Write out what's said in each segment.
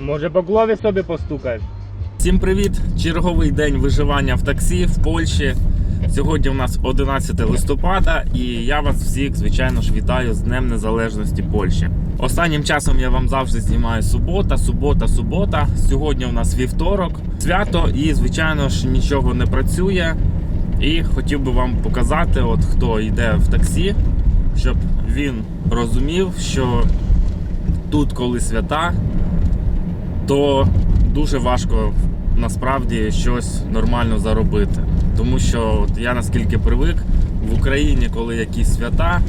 Може по голові собі постукаєш? Всім привіт! Черговий день виживання в таксі в Польщі. Сьогодні у нас 11 листопада, і я вас всіх, звичайно ж, вітаю з Днем Незалежності Польщі. Останнім часом я вам завжди знімаю субота, субота, субота. Сьогодні у нас вівторок, свято, і звичайно ж нічого не працює. І хотів би вам показати, от хто йде в таксі, щоб він розумів, що тут, коли свята, то дуже важко насправді щось нормально заробити. Тому що от я наскільки привик, в Україні, коли якісь свята,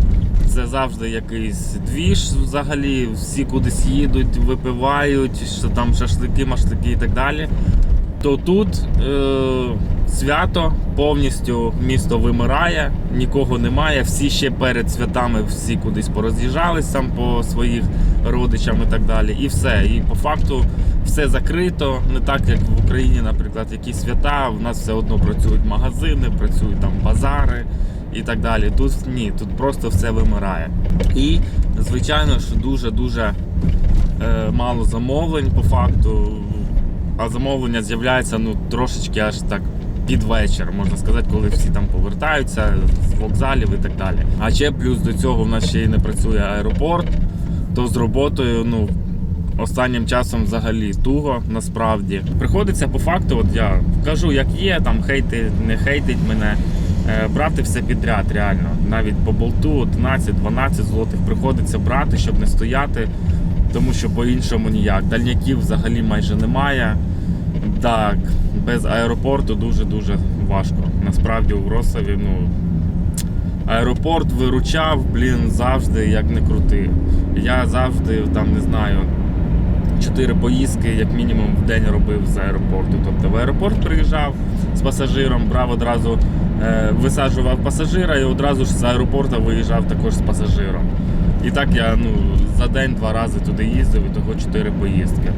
це завжди якийсь двіж взагалі, всі кудись їдуть, випивають, що там шашлики, машлики і так далі. То тут е, свято повністю місто вимирає, нікого немає. Всі ще перед святами всі кудись пороз'їжджались там по своїх родичам і так далі. І все. І по факту все закрито. Не так як в Україні, наприклад, якісь свята. У нас все одно працюють магазини, працюють там базари і так далі. Тут ні, тут просто все вимирає. І звичайно ж дуже дуже е, мало замовлень по факту. А замовлення з'являється ну трошечки аж так під вечір, можна сказати, коли всі там повертаються з вокзалів і так далі. А ще плюс до цього в нас ще й не працює аеропорт, то з роботою, ну. Останнім часом взагалі туго насправді приходиться по факту, от я кажу, як є, там хейти, не хейтить мене, е, брати все підряд, реально. Навіть по болту 11-12 злотих приходиться брати, щоб не стояти, тому що по-іншому ніяк. Дальняків взагалі майже немає. Так, без аеропорту дуже-дуже важко. Насправді у Вросові, ну. Аеропорт виручав, блін, завжди як не крути. Я завжди там не знаю. Чотири поїздки, як мінімум, в день робив з аеропорту. Тобто в аеропорт приїжджав з пасажиром, брав одразу, е, висаджував пасажира і одразу ж з аеропорту виїжджав також з пасажиром. І так я ну, за день два рази туди їздив, і того чотири поїздки.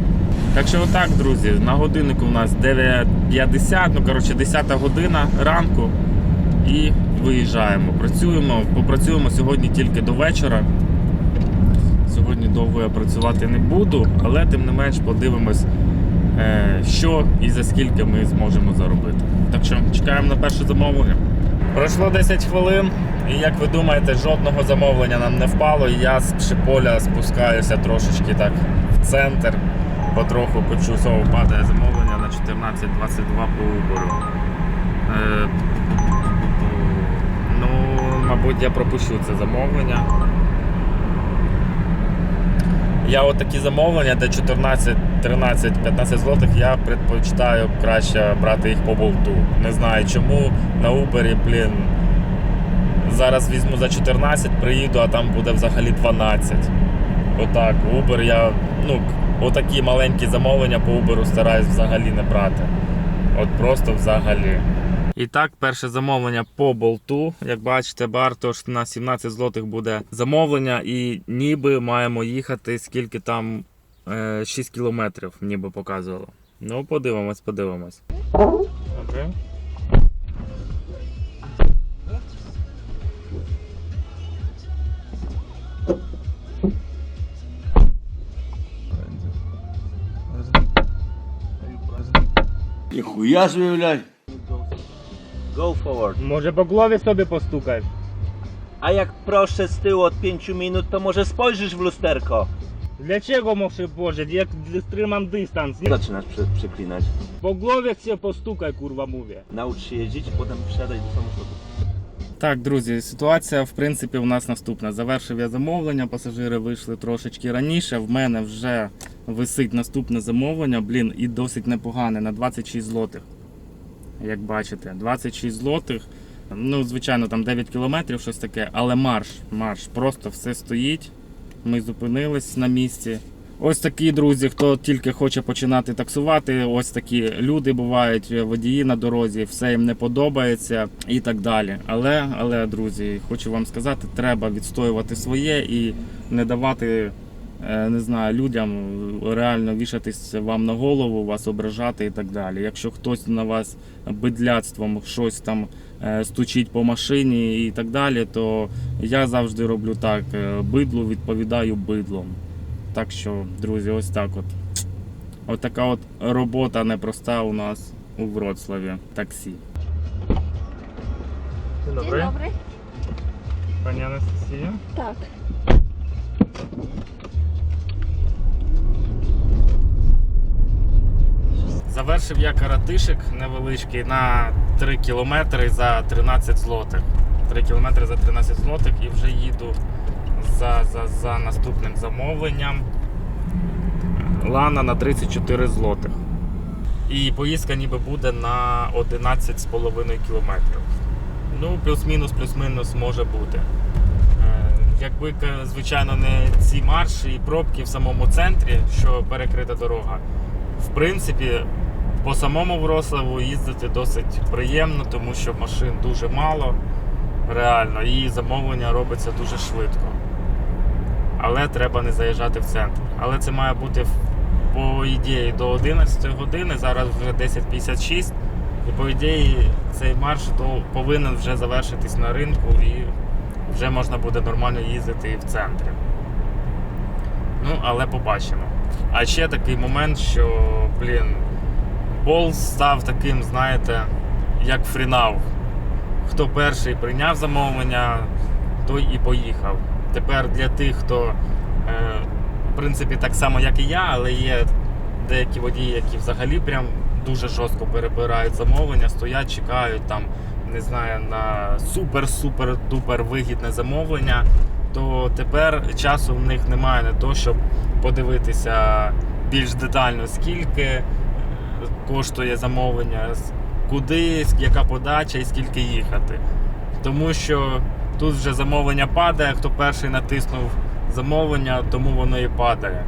Так що отак, друзі, на годиннику у нас 9.50, ну коротше 10 година ранку і виїжджаємо. Працюємо, попрацюємо сьогодні тільки до вечора. Сьогодні довго я працювати не буду, але тим не менш подивимось, е, що і за скільки ми зможемо заробити. Так що чекаємо на перше замовлення. Пройшло 10 хвилин, і як ви думаєте, жодного замовлення нам не впало. Я з Пшиполя спускаюся трошечки так в центр. Потроху почув знову падає замовлення на 14.22 по убору. Е, ну, мабуть, я пропущу це замовлення. Я от такі замовлення, де 14, 13, 15 злотих, я предпочитаю краще брати їх по болту. Не знаю чому. На Uber, блін. Зараз візьму за 14, приїду, а там буде взагалі 12. Отак, Uber я. Ну, отакі маленькі замовлення по Uber стараюсь взагалі не брати. От просто взагалі. І так, перше замовлення по болту. Як бачите, Бартош на 17 злотих буде замовлення, і ніби маємо їхати, скільки там е, 6 кілометрів, ніби показувало. Ну, подивимось, подивимось. Окей. Ніхуя собі, блядь. Go forward. Може по голові собі постукаєш? A jak proszę z tyłu od 5 minut, to może spojrzysz w lusterko. Для чого можеш положити? Як тримам дистанс? Zaczynasz prze, przeklinać. По голові все постукай, курва mówię. Naucz się jeździć, potem wsiadaj do samochodu. Так, друзі, ситуація в принципі у нас наступна. Завершив я замовлення, пасажири вийшли трошечки раніше. В мене вже висить наступне замовлення, блін, і досить непогане на 26 злотих. Як бачите, 26 злотих. Ну, звичайно, там 9 кілометрів, щось таке, але марш, марш, просто все стоїть. Ми зупинились на місці. Ось такі друзі, хто тільки хоче починати таксувати, ось такі люди бувають, водії на дорозі, все їм не подобається і так далі. Але, але, друзі, хочу вам сказати, треба відстоювати своє і не давати не знаю, людям е, реально вішатись вам на голову, вас ображати і так далі. Якщо хтось на вас бидляцтвом щось там е, стучить по машині і так далі, то я завжди роблю так: е, бидлу відповідаю бидлом. Так що, друзі, ось так от. От така от робота непроста у нас у Вроцлаві таксі. Dzień Dzień dobry. Pani Anastasija? Tak. Завершив я каратишик невеличкий на 3 кілометри за 13 злотих. 3 кілометри за 13 злотих і вже їду за, за, за наступним замовленням. Лана на 34 злотих. І поїздка ніби буде на 11,5 кілометрів. Ну, плюс-мінус, плюс-мінус може бути. Е, Якби, звичайно, не ці марші і пробки в самому центрі, що перекрита дорога. В принципі, по самому Врославу їздити досить приємно, тому що машин дуже мало, реально, і замовлення робиться дуже швидко. Але треба не заїжджати в центр. Але це має бути по ідеї до 11 години, зараз вже 10.56. І по ідеї цей марш повинен вже завершитись на ринку і вже можна буде нормально їздити в центрі. Ну, але побачимо. А ще такий момент, що, блін, бол став таким, знаєте, як фрінав. Хто перший прийняв замовлення, той і поїхав. Тепер для тих, хто, е, в принципі, так само, як і я, але є деякі водії, які взагалі прям дуже жорстко перебирають замовлення, стоять, чекають там, не знаю, на супер-супер-дупер вигідне замовлення, то тепер часу в них немає на те, щоб подивитися більш детально, скільки коштує замовлення, куди, яка подача і скільки їхати. Тому що тут вже замовлення падає, хто перший натиснув замовлення, тому воно і падає.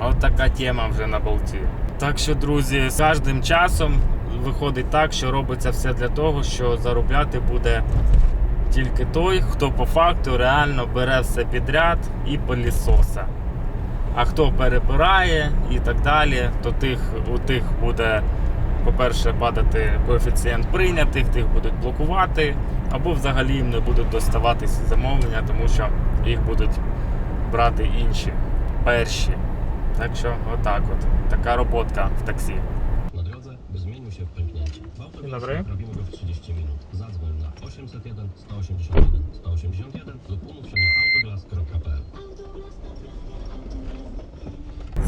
От така тема вже на болті. Так що, друзі, з кожним часом виходить так, що робиться все для того, що заробляти буде тільки той, хто по факту реально бере все підряд і пилісоса. А хто перебирає і так далі, то тих, у тих буде, по-перше, падати коефіцієнт прийнятих, тих будуть блокувати, або взагалі їм не будуть доставатися замовлення, тому що їх будуть брати інші, перші. Так що, отак от. Така роботка в таксі. Naprawimy go w 30 minut. Zadzwoń na 801 181 181 lub umów się na autoglas.pl.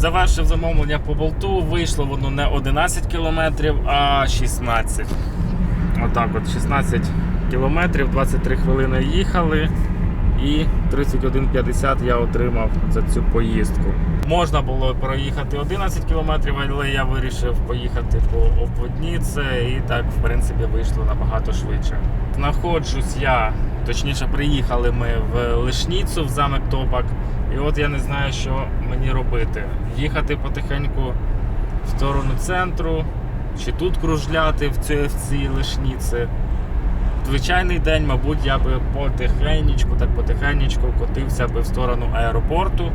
Завершив замовлення по болту, вийшло воно не 11 кілометрів, а 16. Отак от 16 кілометрів, 23 хвилини їхали і 31,50 я отримав за цю поїздку. Можна було проїхати 11 кілометрів, але я вирішив поїхати по обводні. Це і так, в принципі, вийшло набагато швидше. Знаходжусь я, точніше, приїхали ми в Лишніцу, в замок Топак. І от я не знаю, що мені робити. Їхати потихеньку в сторону центру, чи тут кружляти в цій, в цій лишніці. В звичайний день, мабуть, я би потихенечку, так потихенечку котився би в сторону аеропорту.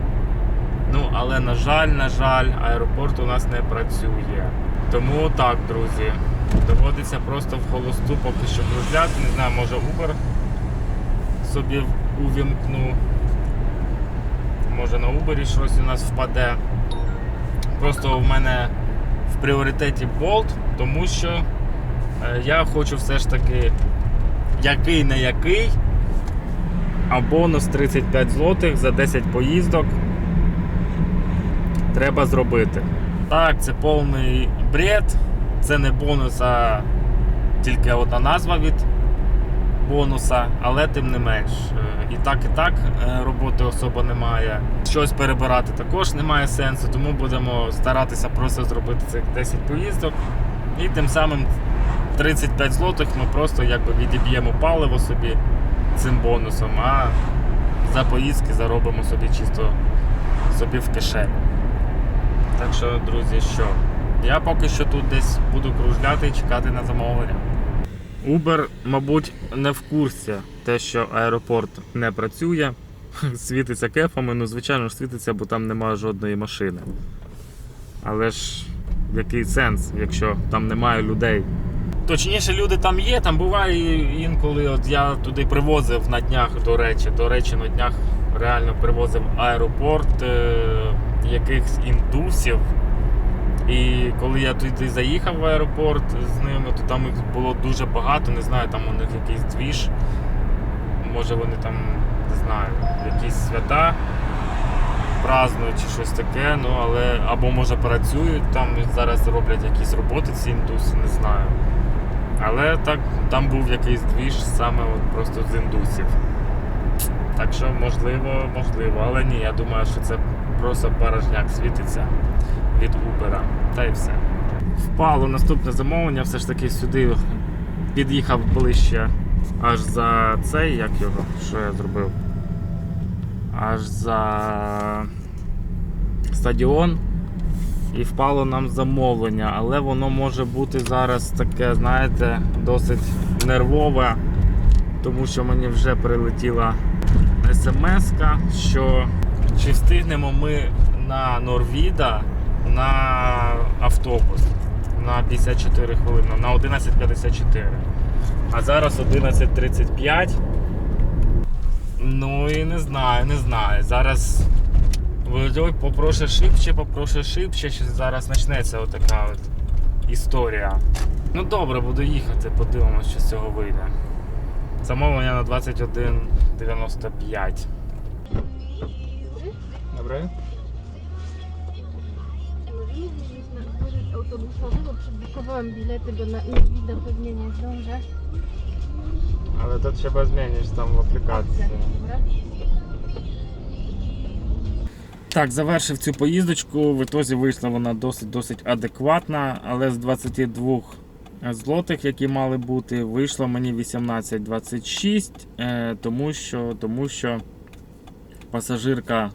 Ну, але на жаль, на жаль, аеропорт у нас не працює. Тому так, друзі, доводиться просто в холосту поки що кружляти. Не знаю, може Uber собі увімкну. Може на Uber щось у нас впаде. Просто в мене в пріоритеті Bolt, тому що е, я хочу все ж таки який не який, а бонус 35 злотих за 10 поїздок треба зробити. Так, це повний бред, це не бонус, а тільки одна назва від бонуса, але тим не менш. І так, і так е, роботи особо немає. Щось перебирати також немає сенсу, тому будемо старатися просто зробити цих 10 поїздок. І тим самим 35 злотих ми просто якби відіб'ємо паливо собі цим бонусом, а за поїздки заробимо собі чисто собі в кишеню. Так що, друзі, що? Я поки що тут десь буду кружляти і чекати на замовлення. Uber, мабуть, не в курсі те, що аеропорт не працює. світиться кефами, ну звичайно ж світиться, бо там немає жодної машини. Але ж який сенс, якщо там немає людей? Точніше, люди там є, там буває інколи. От я туди привозив на днях, до речі, до речі, на днях реально привозив аеропорт е, якихось індусів. І коли я туди заїхав в аеропорт з ними, то там їх було дуже багато, не знаю, там у них якийсь двіж. Може вони там, не знаю, якісь свята празднують чи щось таке, ну але або може працюють, там зараз роблять якісь роботи ці індуси, не знаю. Але так, там був якийсь двіж саме от просто з індусів. Так що можливо, можливо, але ні, я думаю, що це просто порожняк світиться від Uber. Та й все. Впало наступне замовлення, все ж таки сюди під'їхав ближче аж за цей, як його, що я зробив? Аж за стадіон. І впало нам замовлення, але воно може бути зараз таке, знаєте, досить нервове, тому що мені вже прилетіла смс, що чи встигнемо ми на Норвіда на автобус на 54 хвилини, на 11.54. А зараз 11.35. Ну і не знаю, не знаю. Зараз попрошу шибче, попрошу шибче, що зараз почнеться отака от історія. Ну добре, буду їхати, подивимось, що з цього вийде. Замовлення на 21.95. Добре? Jeździć na dworzec autobusowy, bo przebukowałam bilety, bo na Norwida pewnie nie zdążę. Але тут треба зміниш там в аплікації. Dobra. Так, завершив цю поїздочку. В ітозі вийшла вона досить досить адекватна, але з 22 злотих, які мали бути, вийшло мені 18,26, е, тому що, тому що пасажирка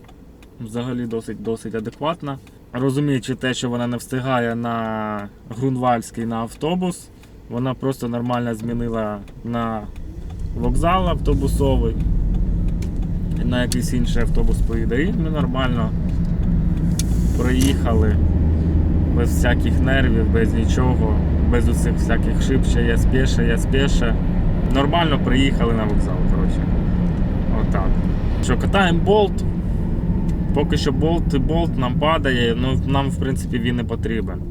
взагалі досить досить адекватна. Розуміючи те, що вона не встигає на Грунвальський на автобус, вона просто нормально змінила на вокзал автобусовий на якийсь інший автобус поїде. І ми нормально проїхали без всяких нервів, без нічого, без усіх всяких шибше, я спіше, я спіше. Нормально приїхали на вокзал, коротше. Отак. Що, катаємо болт. Поки що болт, болт нам падає, ну нам в принципі він не потрібен.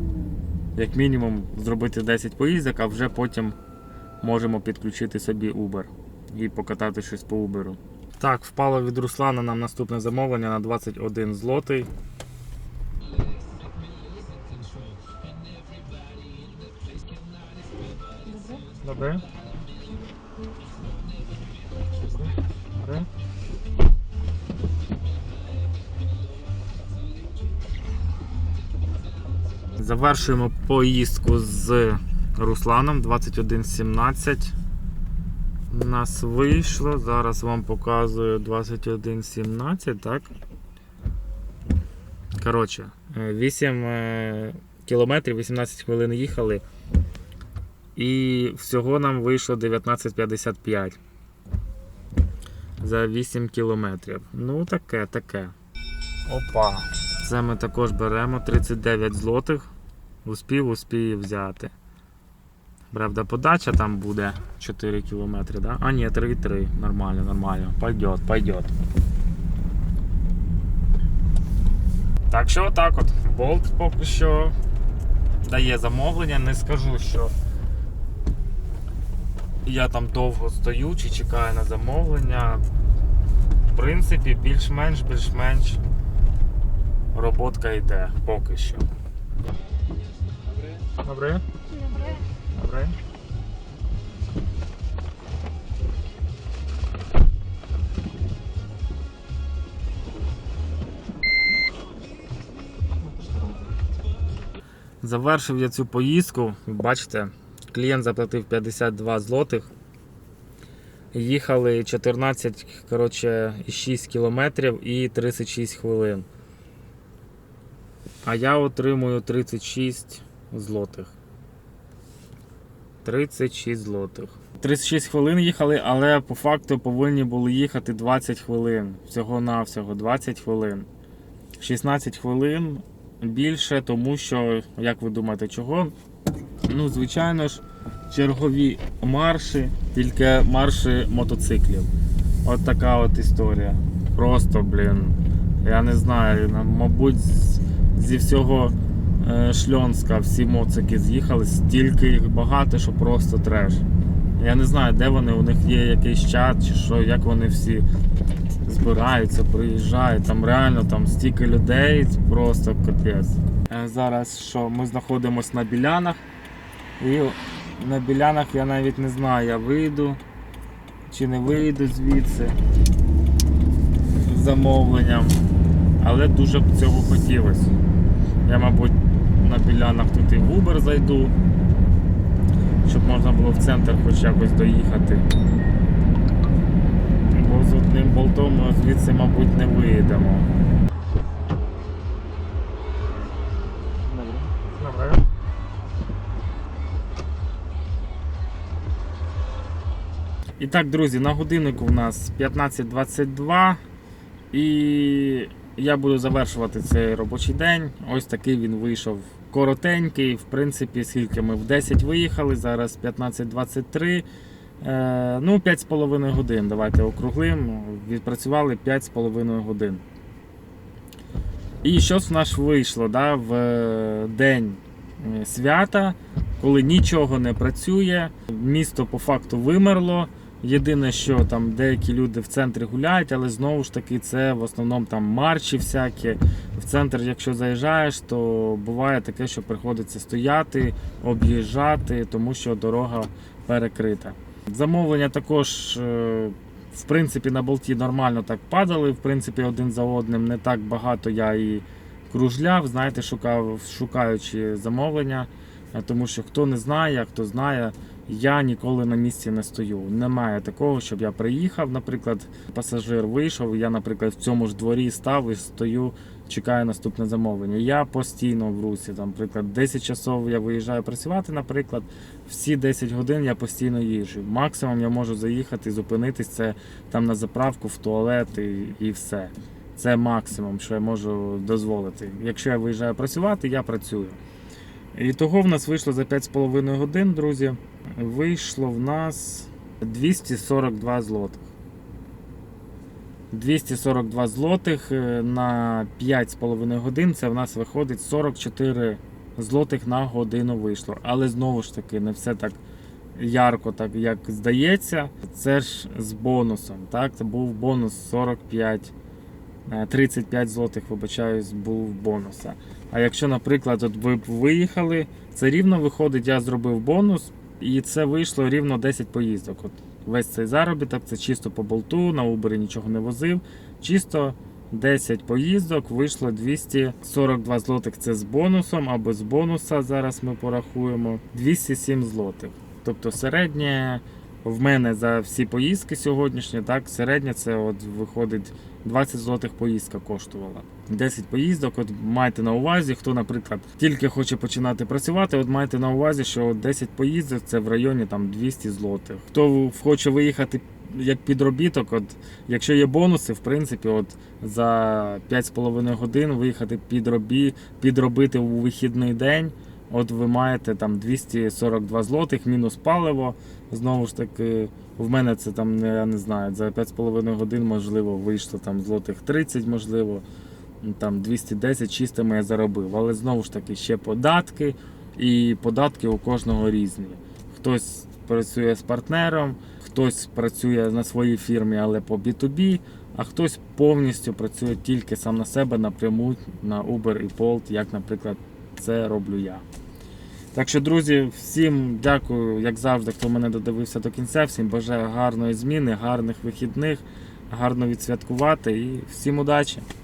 Як мінімум зробити 10 поїздок, а вже потім можемо підключити собі Uber і покатати щось по Uber. Так, впало від Руслана нам наступне замовлення на 21 злотий. Добре. Завершуємо поїздку з Русланом 21.17. У нас вийшло. Зараз вам показую 21.17, так? Коротше, е, 8 е, кілометрів, 18 хвилин їхали. І всього нам вийшло 19.55. За 8 кілометрів. Ну, таке, таке. Опа. Це ми також беремо 39 злотих. Успів, успію взяти. Правда, подача там буде 4 кілометри, да? А ні, 3,3. Нормально, нормально. Пойдет, пойдет. Так що отак от. Болт поки що дає замовлення. Не скажу, що я там довго стою чи чекаю на замовлення. В принципі, більш-менш, більш-менш роботка йде поки що. Добре? Dobry. Добре. Завершив я цю поїздку. Бачите, клієнт заплатив 52 злотих. Їхали 14, коротше, 6 кілометрів і 36 хвилин. А я отримую 36 злотих. 36 злотих. 36 хвилин їхали, але по факту повинні були їхати 20 хвилин. Всього-навсього 20 хвилин. 16 хвилин більше, тому що, як ви думаєте, чого? Ну, звичайно ж, чергові марші, тільки марші мотоциклів. От така от історія. Просто, блін. Я не знаю, мабуть, зі всього е, Шльонська всі моцики з'їхали, стільки їх багато, що просто треш. Я не знаю, де вони, у них є якийсь чат чи що, як вони всі збираються, приїжджають. Там реально там стільки людей, просто капець. Е, Зараз що, ми знаходимося на білянах. І на білянах я навіть не знаю, я вийду чи не вийду звідси замовленням. Але дуже б цього хотілося. Я, мабуть, на білянах тут і в Uber зайду, щоб можна було в центр хоч якось доїхати. Бо з одним болтом ми звідси, мабуть, не виїдемо. І так, друзі, на годиннику у нас 15.22 і я буду завершувати цей робочий день. Ось такий він вийшов коротенький. В принципі, скільки ми в 10 виїхали, зараз 15.23. Е, ну, 5,5 годин. Давайте округлим. Відпрацювали 5,5 годин. І що ж в нас вийшло да, в е, день е, свята, коли нічого не працює, місто по факту вимерло. Єдине, що там деякі люди в центрі гуляють, але знову ж таки це в основному там марші всякі. В центр, якщо заїжджаєш, то буває таке, що приходиться стояти, об'їжджати, тому що дорога перекрита. Замовлення також, е, в принципі, на болті нормально так падали. В принципі, один за одним не так багато я і кружляв, знаєте, шукав, шукаючи замовлення. Тому що хто не знає, хто знає, я ніколи на місці не стою. Немає такого, щоб я приїхав, наприклад, пасажир вийшов, я, наприклад, в цьому ж дворі став і стою, чекаю наступне замовлення. Я постійно в русі. Там, наприклад, 10 часов я виїжджаю працювати, наприклад, всі 10 годин я постійно їжджу. Максимум я можу заїхати, зупинитись це там на заправку, в туалет і, і все. Це максимум, що я можу дозволити. Якщо я виїжджаю працювати, я працюю. І того в нас вийшло за 5,5 годин, друзі. Вийшло в нас 242 злотих. 242 злотих е, на 5,5 годин. Це в нас виходить 44 злотих на годину вийшло. Але знову ж таки, не все так ярко, так як здається. Це ж з бонусом. Так? Це був бонус 45. е, 35 злотих, вибачаюсь, був бонуса. А якщо, наприклад, от ви б виїхали, це рівно виходить, я зробив бонус, і це вийшло рівно 10 поїздок. От весь цей заробіток, це чисто по болту, на Uber нічого не возив. Чисто 10 поїздок вийшло 242 злотих. Це з бонусом або з бонуса. Зараз ми порахуємо 207 злотих. Тобто середнє в мене за всі поїздки сьогоднішні, так, середнє це от виходить 20 злотих поїздка коштувала. 10 поїздок, от майте на увазі, хто, наприклад, тільки хоче починати працювати, от майте на увазі, що от 10 поїздок це в районі там 200 злотих. Хто хоче виїхати як підробіток, от якщо є бонуси, в принципі, от за 5,5 годин виїхати підробі, підробити у вихідний день. От ви маєте там 242 злотих, мінус паливо. Знову ж таки, в мене це там, я не знаю, за 5,5 годин, можливо, вийшло там злотих 30, можливо, там 210 чистими я заробив. Але знову ж таки, ще податки, і податки у кожного різні. Хтось працює з партнером, хтось працює на своїй фірмі, але по B2B, а хтось повністю працює тільки сам на себе напряму на Uber і Bolt, як, наприклад, це роблю я. Так що, друзі, всім дякую, як завжди, хто мене додивився до кінця. Всім бажаю гарної зміни, гарних вихідних, гарно відсвяткувати і всім удачі!